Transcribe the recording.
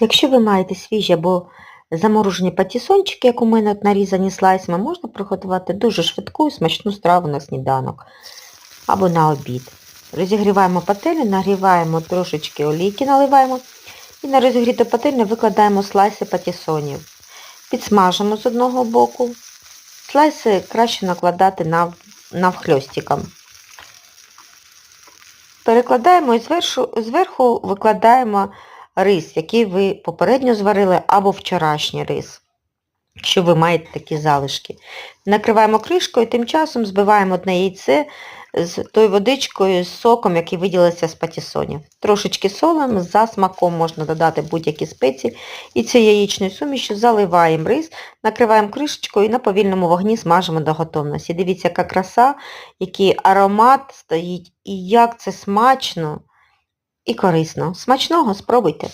Якщо ви маєте свіжі або заморожені патісончики, як у мене от нарізані слайсами, можна приготувати дуже швидку і смачну страву на сніданок або на обід. Розігріваємо пательню, нагріваємо трошечки олійки, наливаємо і на розігріту пательню викладаємо слайси патісонів. Підсмажимо з одного боку. Слайси краще накладати нав... навхльостиком. Перекладаємо і зверху, зверху викладаємо рис, який ви попередньо зварили, або вчорашній рис, якщо ви маєте такі залишки. Накриваємо кришкою, тим часом збиваємо одне яйце з тою водичкою, з соком, який виділився з патісонів. Трошечки солимо, за смаком можна додати будь-які спеції. І цією яєчною сумішю заливаємо рис, накриваємо кришечкою і на повільному вогні смажимо до готовності. Дивіться, яка краса, який аромат стоїть і як це смачно і корисно. Смачного спробуйте!